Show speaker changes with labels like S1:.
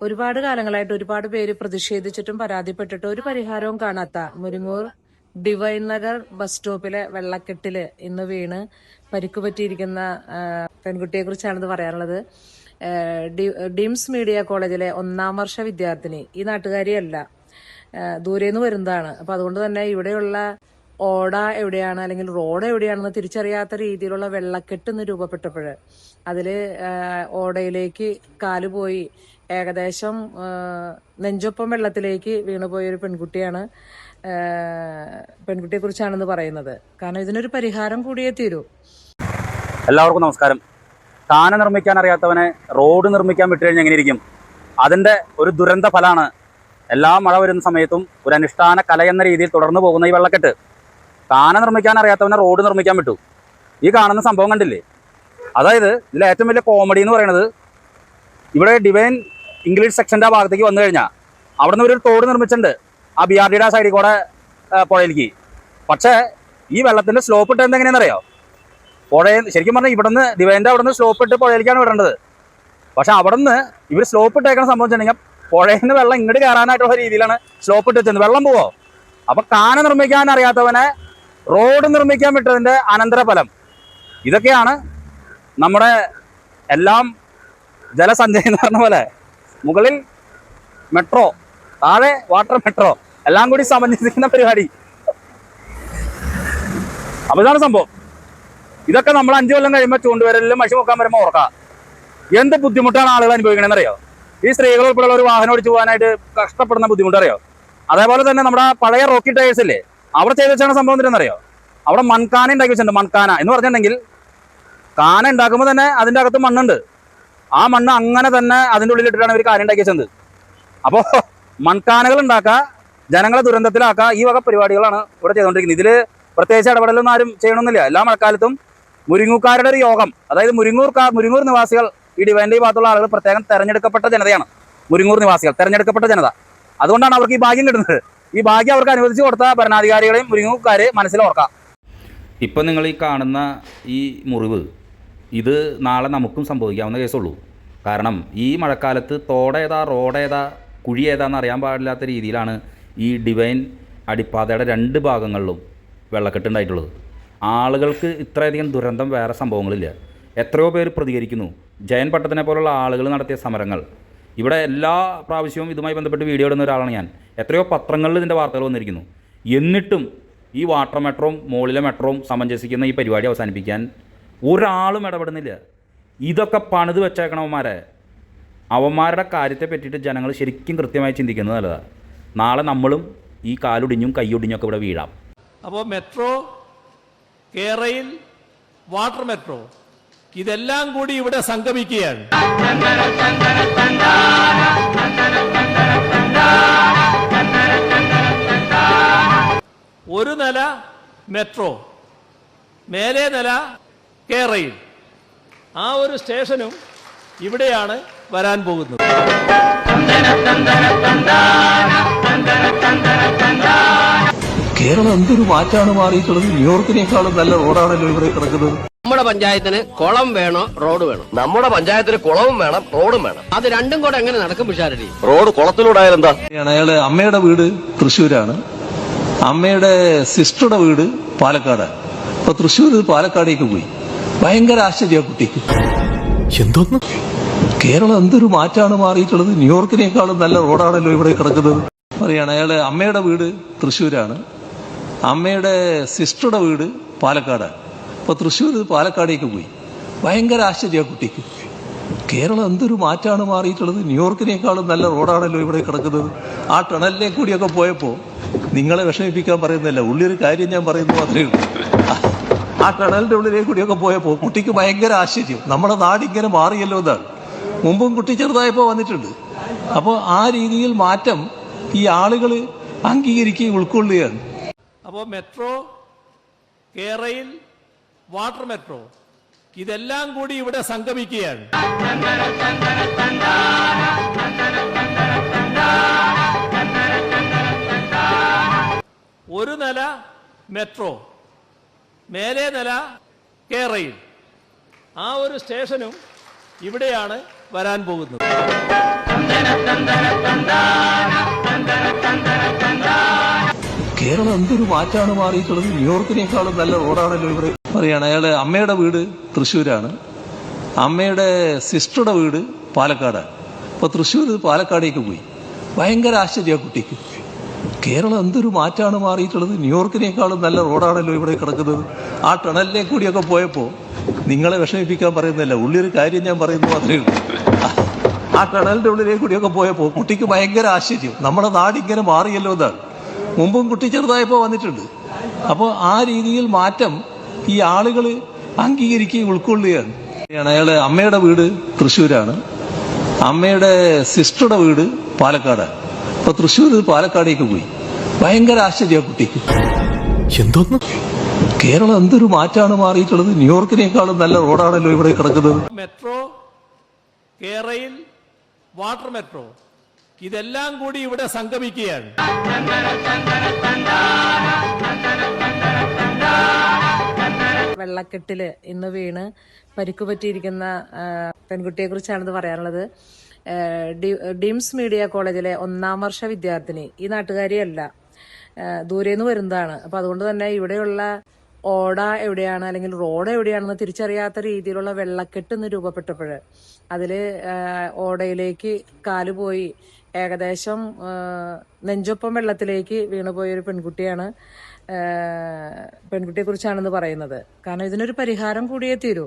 S1: ഒരുപാട് കാലങ്ങളായിട്ട് ഒരുപാട് പേര് പ്രതിഷേധിച്ചിട്ടും പരാതിപ്പെട്ടിട്ടും ഒരു പരിഹാരവും കാണാത്ത മുരിങ്ങൂർ ഡിവൈൻ നഗർ ബസ് സ്റ്റോപ്പിലെ വെള്ളക്കെട്ടിൽ ഇന്ന് വീണ് പരിക്കു പറ്റിയിരിക്കുന്ന പെൺകുട്ടിയെ കുറിച്ചാണിത് പറയാനുള്ളത്. ഡിംസ് മീഡിയ കോളേജിലെ ഒന്നാം വർഷ വിദ്യാർത്ഥിനി. ഈ നാട്ടുകാരിയല്ല. ദൂരേന്ന് വരുന്നതാണ്. അപ്പൊ അതുകൊണ്ട് തന്നെ ഇവിടെയുള്ള ഓട എവിടെയാണ് അല്ലെങ്കിൽ റോഡ് എവിടെയാണെന്ന് തിരിച്ചറിയാത്ത രീതിയിലുള്ള വെള്ളക്കെട്ട് ഇന്ന് രൂപപ്പെട്ടപ്പോൾ അതിൽ ഓടയിലേക്ക് കാൽ പോയി ഏകദേശം നെഞ്ചൊപ്പം വെള്ളത്തിലേക്ക് വീണുപോയ ഒരു പെൺകുട്ടിയാണ് ആ, പെൺകുട്ടിയെ കുറിച്ചാണെന്ന് പറയുന്നത്. കാരണം ഇതിനൊരു പരിഹാരം കൂടിയേ തീരൂ.
S2: എല്ലാവർക്കും നമസ്കാരം. താന നിർമ്മിക്കാൻ അറിയാത്തവനെ റോഡ് നിർമ്മിക്കാൻ വിട്ടുകഴിഞ്ഞാൽ എങ്ങനെ ഇരിക്കും അതിന്റെ ഒരു ദുരന്ത ഫലമാണ് എല്ലാ മഴ വരുന്ന സമയത്തും ഒരു അനുഷ്ഠാന കല എന്ന രീതിയിൽ തുടർന്ന് പോകുന്ന ഈ വെള്ളക്കെട്ട്. താന നിർമ്മിക്കാൻ അറിയാത്തവനെ റോഡ് നിർമ്മിക്കാൻ വിട്ടു. ഈ കാണുന്ന സംഭവം കണ്ടില്ലേ? അതായത് ഇതിൽ ഏറ്റവും വലിയ കോമഡി എന്ന് പറയുന്നത് ഇവിടെ ഡിവൈൻ ഇംഗ്ലീഷ് സെക്ഷന്റെ ഭാഗത്തേക്ക് വന്നു കഴിഞ്ഞാൽ അവിടെ നിന്ന് ഒരു തോട് നിർമ്മിച്ചിട്ടുണ്ട് ആ ബി ആർ ഡിയുടെ സൈഡിൽ കൂടെ പുഴയിലേക്ക്. പക്ഷേ ഈ വെള്ളത്തിന്റെ സ്ലോപ്പ് ഇട്ട് എന്തെങ്ങനെയാണെന്നറിയോ? പുഴയിൽ ശരിക്കും പറഞ്ഞാൽ ഇവിടുന്ന് ഡിവൈന്റെ അവിടെ സ്ലോപ്പ് ഇട്ട് പുഴയിലേക്കാണ് വിടേണ്ടത്. പക്ഷെ അവിടെ നിന്ന് ഇവർ സ്ലോപ്പ് ഇട്ടേക്കുന്ന സംഭവിച്ചിട്ടുണ്ടെങ്കിൽ പുഴയിൽ നിന്ന് വെള്ളം ഇങ്ങോട്ട് കയറാനായിട്ടുള്ള രീതിയിലാണ് സ്ലോപ്പ് ഇട്ട് വെച്ചത്. വെള്ളം പോവോ? അപ്പൊ കാന നിർമ്മിക്കാൻ അറിയാത്തവനെ റോഡ് നിർമ്മിക്കാൻ വിട്ടതിന്റെ അനന്തരഫലം. ഇതൊക്കെയാണ് നമ്മുടെ എല്ലാം ജലസഞ്ചയം എന്ന് പറഞ്ഞ പോലെ മുകളിൽ മെട്രോ താഴെ വാട്ടർ മെട്രോ എല്ലാം കൂടി സമന്വയിക്കുന്ന പരിപാടി. അപ്പൊ ഇതാണ് സംഭവം. ഇതൊക്കെ നമ്മൾ അഞ്ചു കൊല്ലം കഴിയുമ്പോൾ ചൂണ്ടുവരലിലും മഷി മുക്കാൻ വരുമ്പോൾ ഓർക്കാം. എന്ത് ബുദ്ധിമുട്ടാണ് ആളുകൾ അനുഭവിക്കണമെന്ന് അറിയോ ഈ സ്ത്രീകൾ ഉൾപ്പെടെയുള്ള ഒരു വാഹനം ഓടിച്ചു പോകാനായിട്ട് കഷ്ടപ്പെടുന്ന ബുദ്ധിമുട്ട് അറിയോ അതേപോലെ തന്നെ നമ്മുടെ പഴയ റോക്കി ടയേഴ്സ് ഇല്ലേ? അവിടെ ചെയ്ത് വെച്ചാണ് സംഭവം എന്തിനെന്നറിയോ? അവിടെ മൺകാന ഉണ്ടാക്കി വെച്ചിട്ടുണ്ട് മൺകാന. എന്ന് പറഞ്ഞിട്ടുണ്ടെങ്കിൽ കാന ഉണ്ടാക്കുമ്പോൾ തന്നെ അതിന്റെ അകത്ത് മണ്ണുണ്ട്. ആ മണ്ണ് അങ്ങനെ തന്നെ അതിന്റെ ഉള്ളിലിട്ടിട്ടാണ് ഇവർ കാര്യം ഉണ്ടാക്കി വെച്ചത്. അപ്പോൾ മൺകാനകൾ ഉണ്ടാക്കുക ജനങ്ങളെ ദുരന്തത്തിലാക്കുക ഈ വക പരിപാടികളാണ് ഇവിടെ ചെയ്തുകൊണ്ടിരിക്കുന്നത്. ഇതിൽ പ്രത്യേകിച്ച് ഇടപെടലൊന്നും ആരും ചെയ്യണമെന്നില്ല എല്ലാ മഴക്കാലത്തും മുരിങ്ങൂക്കാരുടെ ഒരു യോഗം അതായത് മുരിങ്ങൂർ മുരിങ്ങൂർ നിവാസികൾ ഈ ഡിവൈന്റെ ഭാഗത്തുള്ള ആളുകൾ പ്രത്യേകം തെരഞ്ഞെടുക്കപ്പെട്ട ജനതയാണ്. മുരിങ്ങൂർ നിവാസികൾ തെരഞ്ഞെടുക്കപ്പെട്ട ജനത. അതുകൊണ്ടാണ് അവർക്ക് ഈ ഭാഗ്യം കിട്ടുന്നത്. ഈ ഭാഗ്യം അവർക്ക് അനുവദിച്ചു കൊടുത്ത ഭരണാധികാരികളെയും മുരിങ്ങൂക്കാരെ മനസ്സിലോർക്കാം
S3: ഇപ്പം നിങ്ങൾ ഈ കാണുന്ന ഈ മുറിവ് ഇത് നാളെ നമുക്കും സംഭവിക്കാവുന്ന കേസുള്ളൂ. കാരണം ഈ മഴക്കാലത്ത് തോടേതാ റോഡേതാ കുഴി ഏതാണെന്ന് അറിയാൻ പാടില്ലാത്ത രീതിയിലാണ് ഈ ഡിവൈൻ അടിപ്പാതയുടെ രണ്ട് ഭാഗങ്ങളിലും വെള്ളക്കെട്ടുണ്ടായിട്ടുള്ളത് ആളുകൾക്ക് ഇത്രയധികം ദുരന്തം വേറെ സംഭവങ്ങളില്ല. എത്രയോ പേര് പ്രതികരിക്കുന്നു. ജയൻ പട്ടത്തിനെ പോലുള്ള ആളുകൾ നടത്തിയ സമരങ്ങൾ. ഇവിടെ എല്ലാ പ്രാവശ്യവും ഇതുമായി ബന്ധപ്പെട്ട് വീഡിയോ ഇടുന്ന ഒരാളാണ് ഞാൻ. എത്രയോ പത്രങ്ങളിൽ ഇതിന്റെ വാർത്തകൾ വന്നിരിക്കുന്നു. എന്നിട്ടും ഈ വാട്ടർ മെട്രോയും മുകളിലെ മെട്രോയും സമഞ്ജസിക്കുന്ന ഈ പരിപാടി അവസാനിപ്പിക്കാൻ ഒരാളും ഇടപെടുന്നില്ല. ഇതൊക്കെ പണിത് വെച്ചേക്കണവന്മാരെ. അവന്മാരുടെ കാര്യത്തെ പറ്റിയിട്ട് ജനങ്ങൾ ശരിക്കും കൃത്യമായി ചിന്തിക്കുന്നത് നല്ലതാണ് നാളെ നമ്മളും ഈ കാലൊടിഞ്ഞും കൈയൊടിഞ്ഞും ഒക്കെ ഇവിടെ വീഴാം.
S4: അപ്പോൾ മെട്രോ കേരയിൽ വാട്ടർ മെട്രോ ഇതെല്ലാം കൂടി ഇവിടെ സംഗമിക്കുകയാണ്. ഒരു നില മെട്രോ മേലെ നില കേരയിൽ. ആ ഒരു സ്റ്റേഷനും ഇവിടെയാണ് വരാൻ പോകുന്നത്.
S5: കേരളം എന്തൊരു മാറ്റാണ് മാറിയിട്ടുള്ളത്? ന്യൂയോർക്കിനേക്കാളും നല്ല റോഡാണല്ലോ ഇവിടെ കിടക്കുന്നത്.
S6: നമ്മുടെ പഞ്ചായത്തിന് കുളം വേണോ റോഡ് വേണം?
S7: നമ്മുടെ പഞ്ചായത്തിന് കുളവും വേണം റോഡും വേണം.
S6: അത് രണ്ടും കൂടെ എങ്ങനെ നടക്കും പിഷാരടി?
S7: റോഡ് കുളത്തിലൂടെ ആയാലെന്താ
S5: അയാൾ അമ്മയുടെ വീട് തൃശ്ശൂരാണ്. അമ്മയുടെ സിസ്റ്ററുടെ വീട് പാലക്കാടാണ്. അപ്പൊ തൃശ്ശൂർ പാലക്കാടേക്ക് പോയി. ഭയങ്കര ആശ്ചര്യ കുട്ടിക്ക് എന്തോന്ന്? കേരളം എന്തൊരു മാറ്റാണ് മാറിയിട്ടുള്ളത്? ന്യൂയോർക്കിനേക്കാളും നല്ല റോഡാണല്ലോ ഇവിടെ കിടക്കുന്നത്. പറയാണ് അയാളെ അമ്മയുടെ വീട് തൃശ്ശൂരാണ്. അമ്മയുടെ സിസ്റ്ററുടെ വീട് പാലക്കാടാണ്. അപ്പൊ തൃശ്ശൂർ പാലക്കാടേക്ക് പോയി. ഭയങ്കര ആശ്ചര്യ കുട്ടിക്ക്. കേരളം എന്തൊരു മാറ്റാണ് മാറിയിട്ടുള്ളത്? ന്യൂയോർക്കിനേക്കാളും നല്ല റോഡാണല്ലോ ഇവിടെ കിടക്കുന്നത്. ആ ടണലിലേക്കൂടിയൊക്കെ പോയപ്പോൾ നിങ്ങളെ വിഷമിപ്പിക്കാൻ പറയുന്നില്ല ഉള്ളിയൊരു കാര്യം ഞാൻ പറയുന്നു മാത്രമേ ഉള്ളൂ. ആ- കടലിന്റെ ടണലിന്റെ ഉള്ളിലെ കൂടിയൊക്കെ പോയപ്പോൾ കുട്ടിക്ക് ഭയങ്കര ആശ്ചര്യം. നമ്മുടെ നാട് ഇങ്ങനെ മാറിയല്ലോ എന്നാണ്. മുമ്പും കുട്ടി ചെറുതായപ്പോൾ വന്നിട്ടുണ്ട്. അപ്പോൾ ആ രീതിയിൽ മാറ്റം ഈ ആളുകൾ അംഗീകരിക്കുകയും ഉൾക്കൊള്ളുകയാണ്.
S4: അപ്പോൾ മെട്രോ കേരയിൽ വാട്ടർ മെട്രോ ഇതെല്ലാം കൂടി ഇവിടെ സംഗമിക്കുകയാണ്. ഒരു നില മെട്രോ. മേലേതല കേറയിൽ. ആ ഒരു സ്റ്റേഷനും ഇവിടെയാണ് വരാൻ പോകുന്നത്.
S5: കേരളം എന്തൊരു മാറ്റാണ് മാറിയിട്ടുള്ളത്? ന്യൂയോർക്കിനേക്കാളും നല്ല റോഡാണല്ലോ ഇവിടെ പറയാണ് അയാളെ അമ്മയുടെ വീട് തൃശ്ശൂരാണ്. അമ്മയുടെ സിസ്റ്ററുടെ വീട് പാലക്കാടാണ്. അപ്പൊ തൃശ്ശൂർ പാലക്കാടേക്ക് പോയി. ഭയങ്കര ആശ്ചര്യ കുട്ടിക്ക്. കേരളം എന്തൊരു മാറ്റാണ് മാറിയിട്ടുള്ളത്? ന്യൂയോർക്കിനേക്കാളും നല്ല റോഡാണല്ലോ ഇവിടെ കിടക്കുന്നത്. ആ ടണലിലെ കൂടിയൊക്കെ പോയപ്പോൾ നിങ്ങളെ വിഷമിപ്പിക്കാൻ പറയുന്നില്ല. ഉള്ളിലൊരു കാര്യം ഞാൻ പറയുന്നു മാത്രമേ ഉള്ളൂ. ആ ടണലിന്റെ ഉള്ളിലേ കൂടിയൊക്കെ പോയപ്പോൾ കുട്ടിക്ക് ഭയങ്കര ആശ്ചര്യം. നമ്മുടെ നാട് ഇങ്ങനെ മാറിയല്ലോ എന്നാണ്. മുമ്പും കുട്ടി ചെറുതായപ്പോൾ വന്നിട്ടുണ്ട്. അപ്പോൾ ആ രീതിയിൽ മാറ്റം ഈ ആളുകൾ അംഗീകരിക്കുകയും ഉൾക്കൊള്ളുകയാണ്. അയാളെ അമ്മയുടെ വീട് തൃശ്ശൂരാണ്. അമ്മയുടെ സിസ്റ്ററുടെ വീട് പാലക്കാടാണ്. അപ്പൊ തൃശ്ശൂർ പാലക്കാടേക്ക് പോയി. ഭയങ്കര ആശ്ചര്യ കുട്ടിക്ക്.
S8: എന്തോന്ന്?
S5: കേരളം എന്തൊരു മാറ്റാണ് മാറിയിട്ടുള്ളത്? ന്യൂയോർക്കിനേക്കാളും നല്ല റോഡാണല്ലോ ഇവിടെ കിടക്കുന്നത്.
S4: മെട്രോ കേരയിൽ വാട്ടർ മെട്രോ. ഇതെല്ലാം കൂടി ഇവിടെ സംഗമിക്കുകയാണ്.
S1: വെള്ളക്കെട്ടിൽ ഇന്ന് വീണ് പരിക്കുപറ്റിയിരിക്കുന്ന പെൺകുട്ടിയെ പെൺകുട്ടിയെ കുറിച്ചാണിത് പറയാനുള്ളത്. ഡിംസ് മീഡിയ കോളേജിലെ ഒന്നാം വർഷ വിദ്യാർത്ഥിനി. ഈ നാട്ടുകാരിയല്ല. ദൂരെ നിന്ന് വരുന്നതാണ്. അപ്പൊ അതുകൊണ്ട് തന്നെ ഇവിടെയുള്ള ഓട എവിടെയാണ് അല്ലെങ്കിൽ റോഡ് എവിടെയാണെന്ന് തിരിച്ചറിയാത്ത രീതിയിലുള്ള വെള്ളക്കെട്ട് ഇന്ന് രൂപപ്പെട്ടപ്പോൾ അതിൽ ഓടയിലേക്ക് കാൽ പോയി ഏകദേശം നെഞ്ചൊപ്പം വെള്ളത്തിലേക്ക് വീണുപോയൊരു പെൺകുട്ടിയാണ് പെൺകുട്ടിയെ കുറിച്ചാണെന്ന് പറയുന്നത്. കാരണം ഇതിനൊരു പരിഹാരം കൂടിയേ തീരൂ.